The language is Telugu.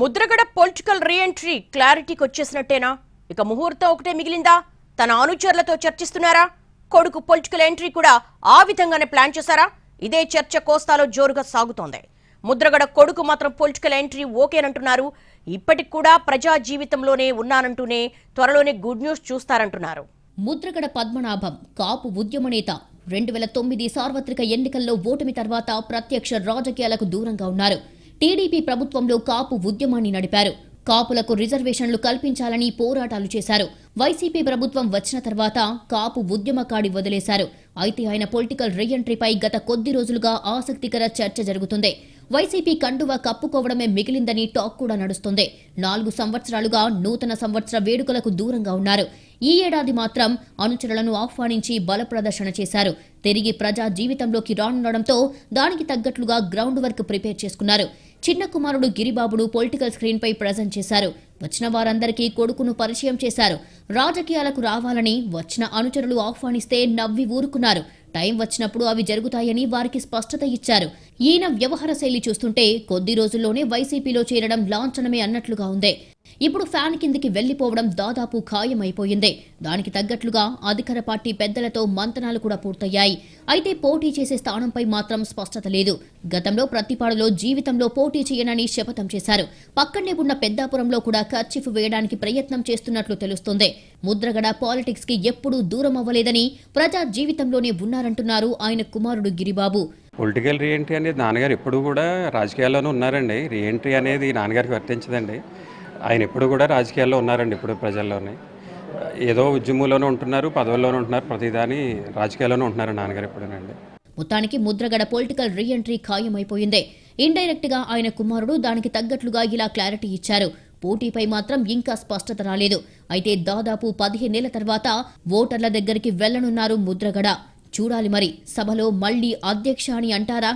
ముద్రగడ పొలిటికల్ రీఎంట్రీ క్లారిటీకి వచ్చేసినట్టేనా? ఇక ముహూర్తం ఒకటే మిగిలిందా? తన అనుచరులతో చర్చిస్తున్నారా? కొడుకు పొలిటికల్ ఎంట్రీ కూడా ఆ విధంగానే ప్లాన్ చేశారా? ఇదే చర్చ కోస్తాలో జోరుగా సాగుతోంది. ముద్రగడ కొడుకు మాత్రం పొలిటికల్ ఎంట్రీ ఓకేనంటున్నారు. ఇప్పటికి కూడా ప్రజా జీవితంలోనే ఉన్నానంటూనే త్వరలోనే గుడ్ న్యూస్ చూస్తారంటున్నారు. ముద్రగడ పద్మనాభం కాపు ఉద్యమ నేత. రెండు వేల తొమ్మిది సార్వత్రిక ఎన్నికల్లో ఓటమి తర్వాత ప్రత్యక్ష రాజకీయాలకు దూరంగా ఉన్నారు. టీడీపీ ప్రభుత్వంలో కాపు ఉద్యమాన్ని నడిపారు. కాపులకు రిజర్వేషన్లు కల్పించాలని పోరాటాలు చేశారు. వైసీపీ ప్రభుత్వం వచ్చిన తర్వాత కాపు ఉద్యమకాడి వదిలేశారు. అయితే ఆయన పొలిటికల్ రీఎంట్రీపై గత కొద్ది రోజులుగా ఆసక్తికర చర్చ జరుగుతుంది. వైసీపీ కండువా కప్పుకోవడమే మిగిలిందని టాక్ కూడా నడుస్తుంది. నాలుగు సంవత్సరాలుగా నూతన సంవత్సర వేడుకలకు దూరంగా ఉన్నారు. ఈ ఏడాది మాత్రం అనుచరులను ఆహ్వానించి బలప్రదర్శన చేశారు. తిరిగి ప్రజా జీవితంలోకి రానుండడంతో దానికి తగ్గట్లుగా గ్రౌండ్ వర్క్ ప్రిపేర్ చేసుకున్నారు. చిన్న కుమారుడు గిరిబాబును పొలిటికల్ స్క్రీన్పై ప్రజెంట్ చేశారు. వచ్చిన వారందరికీ కొడుకును పరిచయం చేశారు. రాజకీయాలకు రావాలని వచ్చిన అనుచరులు ఆహ్వానిస్తే నవ్వి ఊరుకున్నారు. టైం వచ్చినప్పుడు అవి జరుగుతాయని వారికి స్పష్టత ఇచ్చారు. ఈయన వ్యవహార శైలి చూస్తుంటే కొద్ది రోజుల్లోనే వైసీపీలో చేరడం లాంఛనమే అన్నట్లుగా ఉంది. ఇప్పుడు ఫ్యాన్ కిందికి వెళ్ళిపోవడం దాదాపు ఖాయమైపోయింది. దానికి తగ్గట్లుగా అధికార పార్టీ పెద్దలతో మంతనాలు కూడా పూర్తయ్యాయి. అయితే పోటీ చేసే స్థానంపై మాత్రం స్పష్టత లేదు. గతంలో ప్రతిపాడులో జీవితంలో పోటీ చేయనని శపథం చేశారు. పక్కనే ఉన్న పెద్దాపురంలో కూడా ఖర్చీఫ్ వేయడానికి ప్రయత్నం చేస్తున్నట్లు తెలుస్తోంది. ముద్రగడ పాలిటిక్స్కి ఎప్పుడూ దూరం అవ్వలేదని ప్రజా జీవితంలోనే ఉన్నారంటున్నారు ఆయన కుమారుడు గిరిబాబు. పొలిటికల్ రీఎంట్రీ అనేది నాన్నగారు ఎప్పుడు కూడా రాజకీయాల్లోనే ఉన్నారండి. రీఎంట్రీ అనేది నాన్నగారికి వర్తించదండి. ఆయన ఎప్పుడు కూడా రాజకీయాల్లో ఉన్నారండి ఇప్పుడు ప్రజల్లోనే. ఏదో ఉద్యమంలోనే ఉంటున్నారు పదవుల్లోనే ఉంటున్నారు ప్రతిదాని రాజకీయాల్లోనే ఉంటున్నారు నాన్నగారు ఎప్పుడూనండి. మొత్తానికి ముద్రగడ పొలిటికల్ రీఎంట్రీ ఖాయమైపోయింది. ఇండైరెక్ట్గా ఆయన కుమారుడు దానికి తగ్గట్లుగా ఇలా క్లారిటీ ఇచ్చారు. పోటీపై మాత్రం ఇంకా స్పష్టత రాలేదు. అయితే దాదాపు పదిహేనేళ్ళ తర్వాత ఓటర్ల దగ్గరికి వెళ్ళనున్నారు ముద్రగడ. చూడాలి మరి సభలో మళ్ళీ అధ్యక్ష అని అంటారా?